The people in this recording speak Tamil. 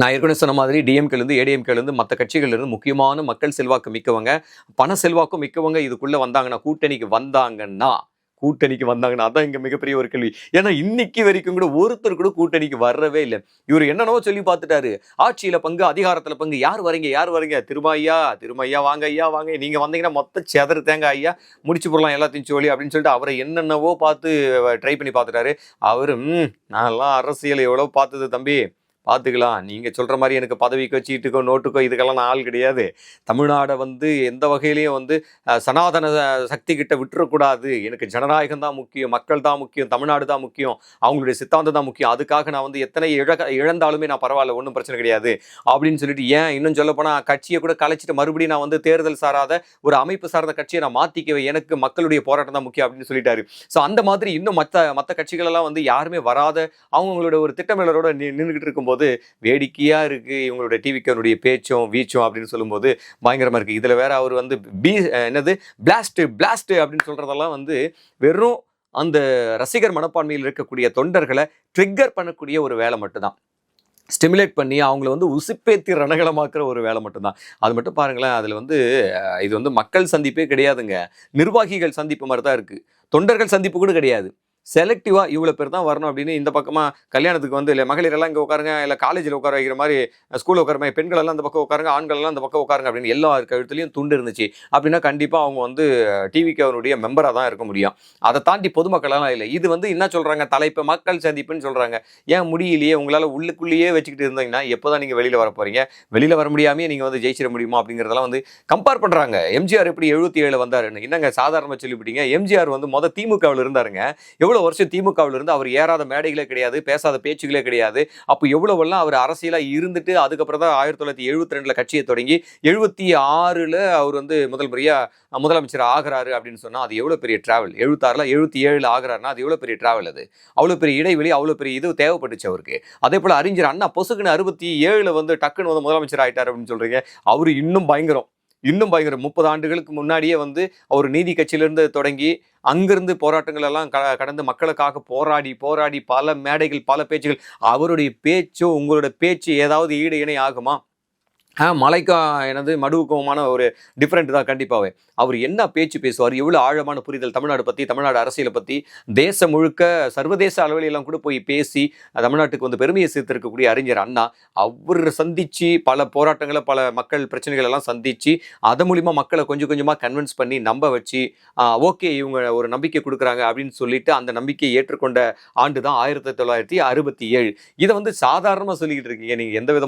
நான் ஏற்கனவே சொன்ன மாதிரி டிஎம்கேலேருந்து ஏடிஎம்கேலேருந்து மற்ற கட்சிகள்லேருந்து முக்கியமான மக்கள் செல்வாக்கு மிக்கவங்க. பண செல்வாக்கும் மிக்கவங்க இதுக்குள்ளே வந்தாங்கன்னா கூட்டணிக்கு வந்தாங்கன்னா கூட்டணிக்கு வந்தாங்கன்னா அதான் இங்கே மிகப்பெரிய ஒரு கேள்வி. ஏன்னா இன்னைக்கு வரைக்கும் கூட ஒருத்தர் கூட கூட்டணிக்கு வரவே இல்லை. இவர் என்னென்னவோ சொல்லி பார்த்துட்டாரு. ஆட்சியில் பங்கு அதிகாரத்தில் பங்கு யார் வரீங்க யார் வரீங்க? திருமாய்யா திருமையா வாங்க ஐயா வாங்க. நீங்கள் வந்தீங்கன்னா மொத்த செதறு தேங்க ஐயா முடிச்சு போடலாம் எல்லாத்தையும் சொல்லி அப்படின்னு சொல்லிட்டு அவரை என்னென்னவோ பார்த்து ட்ரை பண்ணி பார்த்துட்டாரு. அவரும் நான்லாம் அரசியல் எவ்வளோ பார்த்தது தம்பி. பார்த்துக்கலாம். நீங்கள் சொல்கிற மாதிரி எனக்கு பதவிக்கோ சீட்டுக்கோ நோட்டுக்கோ இதுக்கெல்லாம் நான் ஆள் கிடையாது. தமிழ்நாடை வந்து எந்த வகையிலையும் வந்து சனாதன சக்தி கிட்ட விட்டுறக்கூடாது. எனக்கு ஜனநாயகம் தான் முக்கியம் மக்கள் தான் முக்கியம் தமிழ்நாடு தான் முக்கியம் அவங்களுடைய சித்தாந்தம் தான் முக்கியம். அதுக்காக நான் வந்து எத்தனை இழக இழந்தாலுமே நான் பரவாயில்ல ஒன்றும் பிரச்சனை கிடையாது. அப்படின்னு சொல்லிட்டு ஏன் இன்னும் சொல்லப்போனால் கட்சியை கூட கலைச்சிட்டு மறுபடியும் நான் வந்து தேர்தல் சாராத ஒரு அமைப்பு சார்ந்த கட்சியை நான் மாற்றிக்கவே எனக்கு மக்களுடைய போராட்டம் தான் முக்கியம் அப்படின்னு சொல்லிட்டாரு. ஸோ அந்த மாதிரி இன்னும் மற்ற மற்ற கட்சிகளெல்லாம் வந்து யாருமே வராத அவங்களோட ஒரு திட்டமிடலோட நின்றுக்கிட்டு இருக்கும்போது வேடிக்கையாக இருக்குது இவங்களோட டிவிக்கனுடைய பேச்சும் வீச்சும் அப்படின்னு சொல்லும்போது பயங்கரமாக இருக்குது இதில் வேற அவர் வந்து பீ என்னது? பிளாஸ்ட்டு பிளாஸ்ட்டு அப்படின்னு சொல்கிறதெல்லாம் வந்து வெறும் அந்த ரசிகர் மனப்பான்மையில் இருக்கக்கூடிய தொண்டர்களை ட்ரிக்கர் பண்ணக்கூடிய ஒரு வேலை மட்டும்தான். ஸ்டிமுலேட் பண்ணி அவங்கள வந்து உசுப்பேத்தி ரணகலமாக்குற ஒரு வேலை மட்டும்தான். அது மட்டும் பாருங்களேன் அதில் வந்து இது வந்து மக்கள் சந்திப்பே கிடையாதுங்க. நிர்வாகிகள் சந்திப்பு மாதிரி தான் இருக்குது தொண்டர்கள் சந்திப்பு கூட கிடையாது. செலக்டிவாக இவ்வளோ பேர் தான் வரணும் அப்படின்னு இந்த பக்கமாக கல்யாணத்துக்கு வந்து இல்லை மகளிரெல்லாம் இங்கே உட்காருங்க இல்லை காலேஜில் உட்கார வைக்கிற மாதிரி ஸ்கூலில் உட்கார மாதிரி பெண்களெல்லாம் அந்த பக்கம் உட்காருங்க ஆண்கள் அந்த பக்கம் உட்காருங்க அப்படின்னு எல்லா கழுத்துலையும் துண்டு இருந்துச்சு. அப்படின்னா கண்டிப்பாக அவங்க வந்து டிவிக்கு அவருடைய மெம்பராக தான் இருக்க முடியும். அதை தாண்டி பொதுமக்களெல்லாம் இல்லை. இது வந்து என்ன சொல்கிறாங்க தலைப்பு மக்கள் சந்திப்புன்னு சொல்கிறாங்க ஏன் முடியலையே? உங்களால் உள்ளுக்குள்ளேயே வச்சுக்கிட்டு இருந்தீங்கன்னா எப்போ தான் நீங்கள் வெளியில் வர போகிறீங்க வெளியில் வர முடியாமே நீங்கள் வந்து ஜெயிச்சிட முடியுமா? அப்படிங்கிறதெல்லாம் வந்து கம்பேர் பண்ணுறாங்க எம்ஜிஆர் எப்படி எழுபத்தி ஏழு வந்தாருன்னு. என்னங்க சாதாரணமாக சொல்லிவிட்டீங்க? எம்ஜிஆர் வந்து மொதல் திமுகவில் இருந்தாருங்க. எவ்வளோ வருஷம் திமுகவிலிருந்து அவர் ஏறாத மேடைகளே கிடையாது பேசாத பேச்சுகளே கிடையாது. அப்போ எவ்வளோவெல்லாம் அவர் அரசியலாக இருந்துட்டு அதுக்கப்புறம் தான் ஆயிரத்தி தொள்ளாயிரத்தி எழுபத்தி ரெண்டில் கட்சியை தொடங்கி எழுபத்தி ஆறில் அவர் வந்து முதல் முறையாக முதலமைச்சர் ஆகிறாரு அப்படின்னு சொன்னால் அது எவ்வளோ பெரிய ட்ராவல் எழுபத்தாறில் எழுபத்தி ஏழில் ஆகிறாருன்னா அது எவ்வளோ பெரிய ட்ராவல் அது? அவ்வளோ பெரிய இடைவெளி அவ்வளோ பெரிய இது தேவைப்பட்டுச்சு அவருக்கு. அதே போல் அறிஞர் அண்ணா பொசுக்குன்னு அறுபத்தி ஏழில் வந்து டக்குன்னு வந்து முதலமைச்சர் ஆயிட்டார் அப்படின்னு சொல்கிறீங்க அவர் இன்னும் பயங்கரம். இன்னும் பயங்கர முப்பது ஆண்டுகளுக்கு முன்னாடியே வந்து அவர் நீதி கட்சியிலிருந்து தொடங்கி அங்கிருந்து போராட்டங்கள் எல்லாம் க கடந்து மக்களுக்காக போராடி போராடி பல மேடைகள் பல பேச்சுகள் அவருடைய பேச்சோ உங்களோட பேச்சு ஏதாவது ஈடு இணை ஆகுமா? மலைக்கா எனது மடுவுக்குமான ஒரு டிஃப்ரெண்ட் தான் கண்டிப்பாகவே அவர் என்ன பேச்சு பேசுவார் எவ்வளோ ஆழமான புரிதல் தமிழ்நாடு பற்றி தமிழ்நாடு அரசியலை பற்றி தேசம் முழுக்க சர்வதேச அளவிலெல்லாம் கூட போய் பேசி தமிழ்நாட்டுக்கு வந்து பெருமையை சேர்த்திருக்கக்கூடிய அறிஞர் அண்ணா அவர் சந்தித்து பல போராட்டங்களை பல மக்கள் பிரச்சனைகள் எல்லாம் சந்திச்சு அது மூலிமா மக்களை கொஞ்சம் கொஞ்சமாக கன்வின்ஸ் பண்ணி நம்ப வச்சு ஓகே இவங்க ஒரு நம்பிக்கை கொடுக்குறாங்க அப்படின்னு சொல்லிட்டு அந்த நம்பிக்கையை ஏற்றுக்கொண்ட ஆண்டு தான் ஆயிரத்தி தொள்ளாயிரத்தி அறுபத்தி ஏழு. இதை வந்து சாதாரணமாக சொல்லிக்கிட்டு இருக்கீங்க நீங்கள் எந்த வித